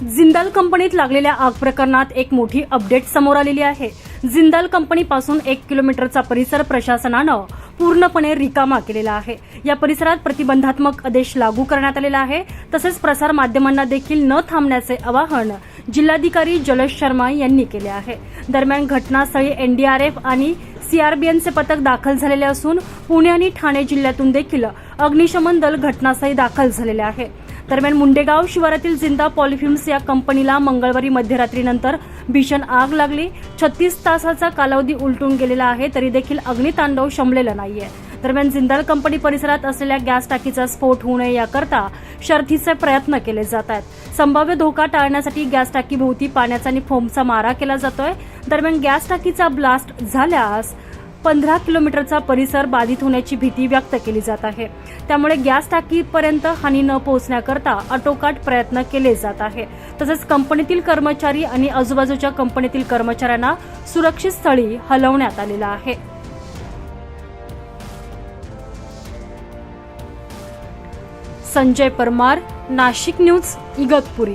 जिंदाल कंपनीत लागलेल्या आग प्रकरणात एक मोठी अपडेट समोर आलेली आहे. जिंदाल कंपनीपासून एक किलोमीटरचा परिसर प्रशासनानं पूर्णपणे रिकामा केलेला आहे. या परिसरात प्रतिबंधात्मक आदेश लागू करण्यात आलेला आहे. तसेच प्रसार माध्यमांना देखील न थांबण्याचे आवाहन जिल्हाधिकारी जलश शर्मा यांनी केले आहे. दरम्यान घटनास्थळी एनडीआरएफ आणि सीआरबीएनचे पथक दाखल झालेले असून पुणे आणि ठाणे जिल्ह्यातून देखील अग्निशमन दल घटनास्थळी दाखल झालेले आहे. दरम्यान मुंडेगाव शिवारातील जिंदा पॉलिफ्युम्स या कंपनीला मंगळवारी मध्यरात्रीनंतर भीषण आग लागली. छत्तीस तासाचा कालावधी उलटून गेलेला आहे तरी देखील अग्नितांडव शमलेला नाहीये. दरम्यान जिंदाल कंपनी परिसरात असलेल्या गॅस टाकीचा स्फोट होऊ नये याकरता शर्थीचे प्रयत्न केले जात आहेत. संभाव्य धोका टाळण्यासाठी गॅस टाकीभोवती पाण्याचा आणि फोमचा मारा केला जातोय. दरम्यान गॅस टाकीचा ब्लास्ट झाल्यास पंधरा किलोमीटरचा परिसर बाधित होण्याची भीती व्यक्त केली जात आहे. त्यामुळे गॅस टाकीपर्यंत हानी न पोहोचण्याकरता आटोकाट प्रयत्न केले जात आहे. तसेच कंपनीतील कर्मचारी आणि आजूबाजूच्या कंपनीतील कर्मचाऱ्यांना सुरक्षित स्थळी हलवण्यात आलेलं आहे. संजय परमार नाशिक न्यूज इगतपुरी.